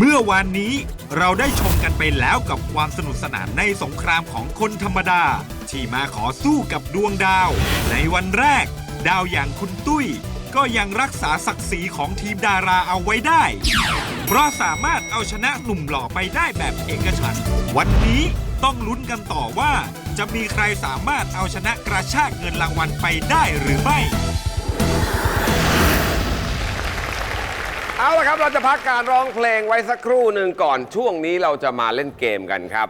เมื่อวานนี้เราได้ชมกันไปแล้วกับความสนุกสนานในสงครามของคนธรรมดา ที่มาขอสู้กับดวงดาว ในวันแรก ดาวอย่างคุณตุ้ย ก็ยังรักษาศักดิ์ศรีของทีมดาราเอาไว้ได้ เพราะสามารถเอาชนะหนุ่มหล่อไปได้แบบเอกฉันท์วันนี้ต้องลุ้นกันต่อว่า จะมีใครสามารถเอาชนะกระชากเงินรางวัลไปได้หรือไม่ เอาละครับ เราจะพักการร้องเพลงไว้สักครู่หนึ่งก่อนช่วงนี้เราจะมาเล่นเกมกันครับ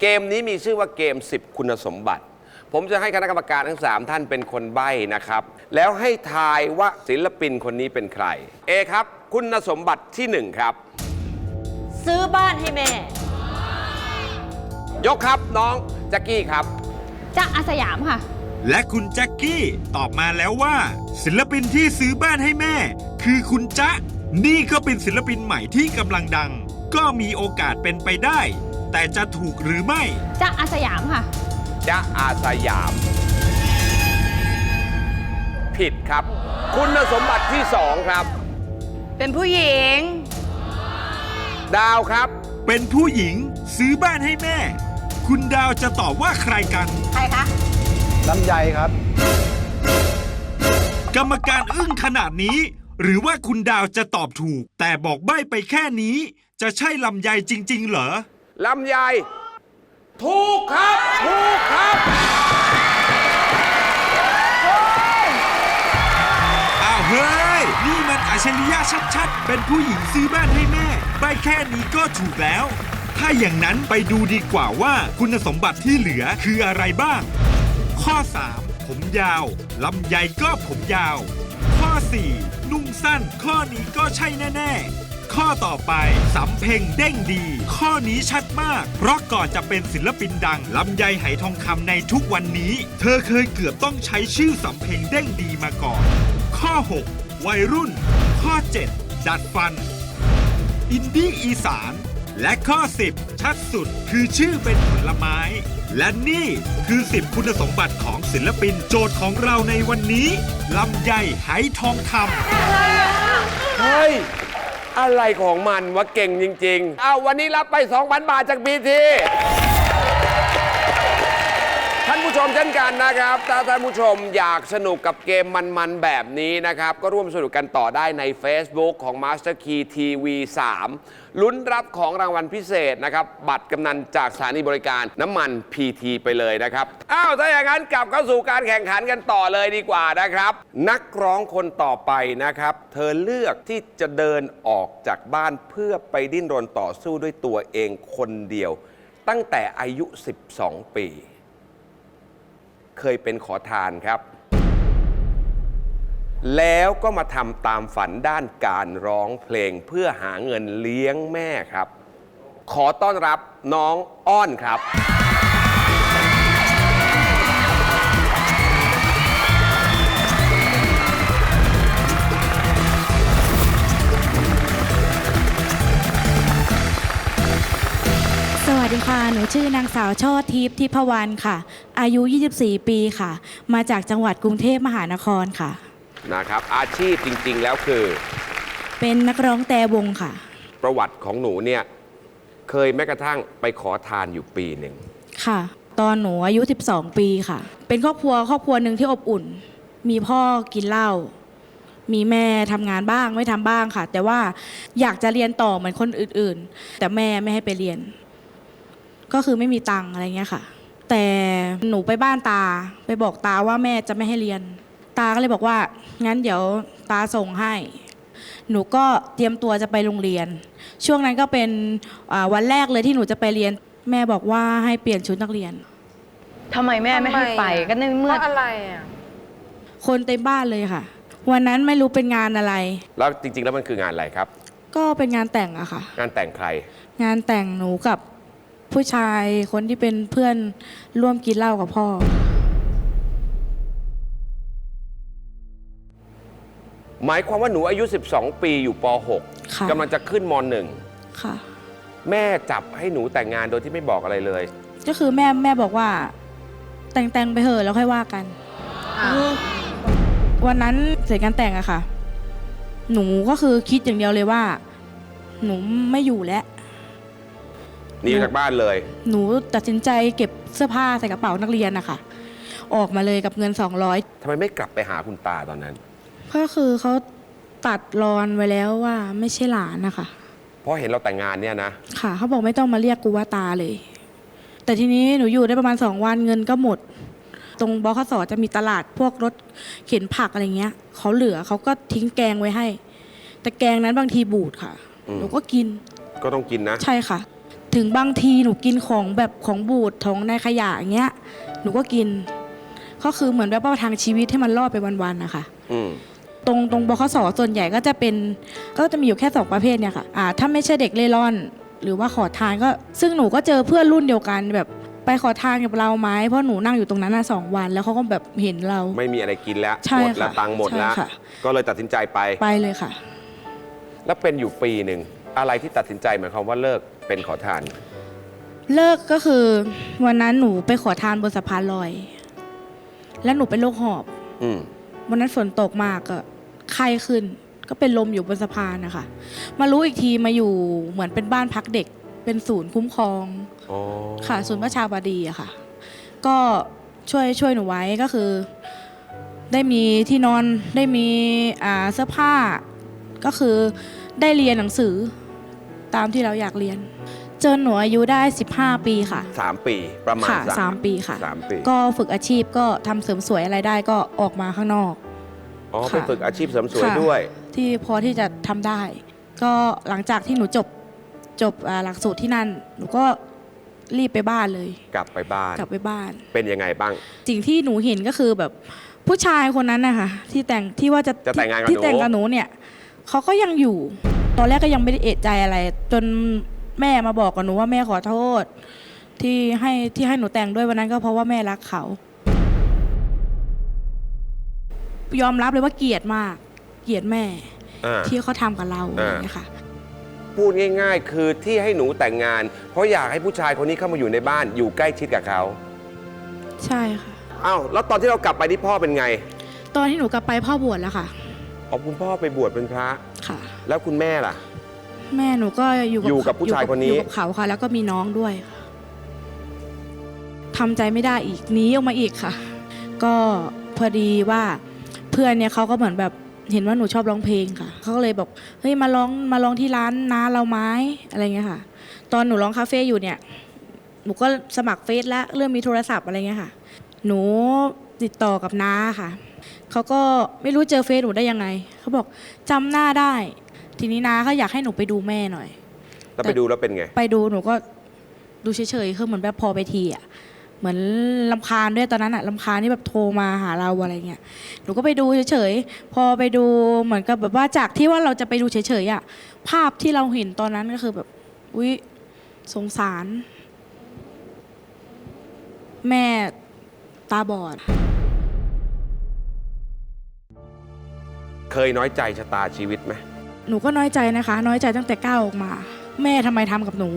เกมนี้มีชื่อว่าเกม 10 คุณสมบัติ ผมจะให้คณะกรรมการทั้ง 3 ท่านเป็นคนใบ้นะครับ แล้วให้ทายว่าศิลปินคนนี้เป็นใคร เอครับ คุณสมบัติที่ 1 ครับ ซื้อบ้านให้แม่ยกครับน้องแจ็คกี้ครับ จ๊ะอาสยามค่ะ และคุณแจ็คกี้ตอบมาแล้วว่า ศิลปินที่ซื้อบ้านให้แม่ คือคุณจ๊ะ นี่ก็เป็นศิลปินใหม่ที่กำลังดัง ก็มีโอกาสเป็นไปได้ แต่จะถูกหรือไม่ จ๊ะอาสยามค่ะ จ๊ะอาสยาม ผิดครับ คุณสมบัติที่2ครับ เป็นผู้หญิง ดาวครับ เป็นผู้หญิงซื้อบ้านให้แม่ คุณดาวจะตอบว่าใครกัน ใครคะ ลำไยครับ กรรมการอึ้งขนาดนี้ หรือว่าคุณดาวจะตอบถูก แต่บอกใบ้ไปแค่นี้ จะใช่ลำไยจริง ๆ เหรอ ลำไยถูกครับ ถูกครับอ้าวเฮ้ย นี่มันอัจฉริยะชัดๆ เป็นผู้หญิงซื้อบ้านให้แม่ใบแค่นี้ก็ถูกแล้ว ถ้าอย่างนั้นไปดูดีกว่าว่าคุณสมบัติที่เหลือคืออะไรบ้าง ข้อ 3 ผมยาว ลำไยก็ผมยาว ข้อ 4 นุ่งสั้น ข้อนี้ก็ใช่แน่ ๆ ข้อต่อไป สำเพ็งเด้งดี ข้อนี้ชัดมาก เพราะก่อนจะเป็นศิลปินดังลำไยไหทองคำในทุกวันนี้ เธอเคยเกือบต้องใช้ชื่อสำเพ็งเด้งดีมาก่อน ข้อ 6 วัยรุ่น ข้อ 7 ดัดฟัน อินดี้อีสาน และข้อ 10 ชัดสุดคือชื่อเป็นผลไม้ และนี่คือ 10 คุณสมบัติของศิลปินโจทย์ของเราในวันนี้ลำไยไหทองคำเฮ้ย อะไรของมันวะเก่งจริง ๆ เอาวันนี้รับไป 2,000 บาทจากบีทีท่านผู้ชมเช่นกันนะครับ ถ้าท่านผู้ชมอยากสนุกกับเกมมันๆแบบนี้นะครับ ก็ร่วมสนุกกันต่อได้ใน Facebook ของ Master Key TV 3 ลุ้นรับของรางวัลพิเศษนะครับ บัตรกำนันจากสถานีบริการน้ำมัน PT ไปเลยนะครับ อ้าว ถ้าอย่างนั้นกลับเข้าสู่การแข่งขันกันต่อเลยดีกว่านะครับ นักร้องคนต่อไปนะครับ เธอเลือกที่จะเดินออกจากบ้านเพื่อไปดิ้นรนต่อสู้ด้วยตัวเองคนเดียว ตั้งแต่อายุ 12 ปี เคยเป็นขอทานครับ แล้วก็มาทำตามฝันด้านการร้องเพลงเพื่อหาเงินเลี้ยงแม่ครับ ขอต้อนรับน้องอ้อนครับ สวัสดีค่ะ หนูชื่อนางสาวช่อทิพย์ทิพวรรณค่ะ อายุ 24 ปีค่ะ มาจากจังหวัดกรุงเทพมหานครค่ะ นะครับ อาชีพจริง ๆ แล้วคือ เป็นนักร้องแต่วงค่ะ ประวัติของหนูเนี่ยเคยแม้กระทั่งไปขอทานอยู่ปีหนึ่งค่ะ ตอนหนูอายุ 12 ปีค่ะ เป็นครอบครัวครอบครัวหนึ่งที่อบอุ่น มีพ่อกินเหล้ามีแม่ทำงานบ้างไม่ทำบ้างค่ะ แต่ว่าอยากจะเรียนต่อเหมือนคนอื่นๆ แต่แม่ไม่ให้ไปเรียน ก็คือไม่มีตังค์อะไรเงี้ยค่ะ แต่หนูไปบ้านตาไปบอกตาว่าแม่จะไม่ให้เรียน ตาก็เลยบอกว่า งั้นเดี๋ยวตาส่งให้ หนูก็เตรียมตัวจะไปโรงเรียน ช่วงนั้นก็เป็นอ่าวันแรกเลยที่หนูจะไปเรียน แม่บอกว่าให้เปลี่ยนชุดนักเรียนทำไมแม่ไม่ให้ไปก็ในเพเมื่อราะอะไรอะคนเต็มบ้านเลยค่ะ วันนั้นไม่รู้เป็นงานอะไร แล้วจริง ๆ แล้วมันคืองานอะไรครับ ก็เป็นงานแต่งอะค่ะ งานแต่งใคร งานแต่งหนูกับผู้ชายคนที่เป็นเพื่อนร่วมกินเหล้ากับพ่อ หมายความว่าหนูอายุ 12 ปีอยู่ป ค่ะ .6 กำลังจะขึ้นมค่ะ .1 แม่จับให้หนูแต่งงานโดยที่ไม่บอกอะไรเลย ก็คือแม่แม่บอกว่า แต่งแต่งไปเถอะแล้วค่อยว่ากัน วันนั้นเสร็จการแต่งอะค่ะ หนูก็คือคิดอย่างเดียวเลยว่า หนูไม่อยู่แล้ว หนีออกจากบ้านเลย หนูตัดสินใจเก็บเสื้อผ้าใส่กระเป๋านักเรียนนะคะออกมาเลยกับเงิน 200 ทำไมไม่กลับไปหาคุณตาตอนนั้น ก็คือเขาตัดรอนไว้แล้วว่าไม่ใช่หลานนะคะ เพราะเห็นเราแต่งงานเนี่ยนะ ค่ะเขาบอกไม่ต้องมาเรียกกูว่าตาเลย แต่ทีนี้หนูอยู่ได้ประมาณสองวันเงินก็หมด ตรงบขสจะมีตลาดพวกรถเข็นผักอะไรเงี้ยเขาเหลือเขาก็ทิ้งแกงไว้ให้ แต่แกงนั้นบางทีบูดค่ะ อืม หนูก็กินก็ต้องกินนะ ใช่ค่ะ ถึงบางทีหนูกินของแบบของบูดของในขยะอย่างเงี้ย หนูก็กิน ก็คือเหมือนแบบว่าทางชีวิตให้มันรอดไปวันๆนะคะ อืม ตรงตรงบขสส่วนใหญ่ก็จะเป็นก็จะมีอยู่แค่สองประเภทเนี่ยค่ะอ่าถ้าไม่ใช่เด็กเล่ร่อน หรือว่าขอทานก็ซึ่งหนูก็เจอเพื่อนรุ่นเดียวกันแบบไปขอทานกับเราไหมเพราะหนูนั่งอยู่ตรงนั้นน่ะสองวัน แล้วเขาก็แบบเห็นเรา ไม่มีอะไรกินแล้วใช่หมดแล้วค่ะตังค์หมดแล้ว ใช่ค่ะ ก็เลยตัดสินใจไป ไปเลยค่ะ แล้วเป็นอยู่ปีหนึ่งอะไรที่ตัดสินใจหมายความว่าเลิกเป็นขอทาน เลิกก็คือวันนั้นหนูไปขอทานบนสะพานลอย แล้วหนูเป็นโรคหอบ อืม วันนั้นฝนตกมากก็ไข้ขึ้น ก็เป็นลมอยู่บนสะพานนะคะมารู้อีกทีมาอยู่เหมือนเป็นบ้านพักเด็ก เป็นศูนย์คุ้มครองอ๋อค่ะ ศูนย์ประชาบดีอะค่ะ ก็ช่วยช่วยหนูไว้ก็คือ ได้มีที่นอนได้มีอ่าเสื้อผ้า ก็คือได้เรียนหนังสือตามที่เราอยากเรียน จนหนูอายุได้ 15 ปีค่ะ สามปีประมาณค่ะสามปีค่ะ สามปีก็ฝึกอาชีพก็ทำเสริมสวยอะไรได้ก็ออกมาข้างนอก อ๋อค่ะไปฝึกอาชีพเสริมสวยค่ะ ด้วย ที่พอที่จะทำได้ ก็หลังจากที่หนูจบจบอ่าหลักสูตรที่นั่น หนูก็รีบไปบ้านเลย กลับไปบ้าน กลับไปบ้าน เป็นยังไงบ้าง สิ่งที่หนูเห็นก็คือแบบผู้ชายคนนั้นนะคะที่แต่งที่ว่าจะจะแต่งงานกับที่หนู แต่งกับหนูเนี่ยเขาก็ยังอยู่ ตอนแรกก็ยังไม่ได้เอะใจอะไร จน แม่มาบอกกับหนูว่าแม่ขอโทษ ที่ให้ที่ให้หนูแต่งด้วยวันนั้นก็เพราะว่าแม่รักเขา ยอมรับเลยว่าเกลียดมาก เกลียดแม่ อ่า ที่เขาทำกับเราอะไรอ่าอย่างเงี้ยค่ะ พูดง่าย ๆ คือที่ให้หนูแต่งงาน เพราะอยากให้ผู้ชายคนนี้เข้ามาอยู่ในบ้านอยู่ใกล้ชิดกับเขาใช่ค่ะ อ้าวแล้วตอนที่เรากลับไปที่พ่อเป็นไงตอนที่หนูกลับไปพ่อบวชแล้วค่ะ อ๋อคุณพ่อไปบวชเป็นพระ ค่ะ แล้วคุณแม่ล่ะ แม่หนูก็อยู่อยู่กับผู้ชายคนนี้ อยู่กับเขาค่ะ แล้วก็มีน้องด้วยค่ะทำใจไม่ได้อีกหนีออกมาอีกค่ะ ก็พอดีว่าเพื่อนเนี่ยเขาก็เหมือนแบบเห็นว่าหนูชอบร้องเพลงค่ะเขาก็เลยบอกเฮ้ยมาร้องมาร้องที่ร้านน้าเราไหม้อะไรเงี้ยค่ะ ตอนหนูร้องคาเฟ่อยู่เนี่ยหนูก็สมัครเฟซแล้วเริ่มมีโทรศัพท์อะไรเงี้ยค่ะ หนูติดต่อกับน้าค่ะเขาก็ไม่รู้เจอเฟซหนูได้ยังไงเขาบอกจำหน้าได้ ทีนี้น้าเขาอยากให้หนูไปดูแม่หน่อย แล้วไปดูแล้วเป็นไง ไปดูหนูก็ดูเฉยๆคือเหมือนแบบพอไปทีอะเหมือนลำคาญด้วยตอนนั้นอะลำคาญที่แบบโทรมาหาเราอะไรเงี้ยหนูก็ไปดูเฉยๆพอไปดูเหมือนกับแบบว่าจากที่ว่าเราจะไปดูเฉยๆอะภาพที่เราเห็นตอนนั้นก็คือแบบอุ๊ยสงสาร แม่ตาบอด เคยน้อยใจชะตาชีวิตไหม หนูก็น้อยใจนะคะ น้อยใจตั้งแต่ก้าวออกมา แม่ทำไมทำกับหนู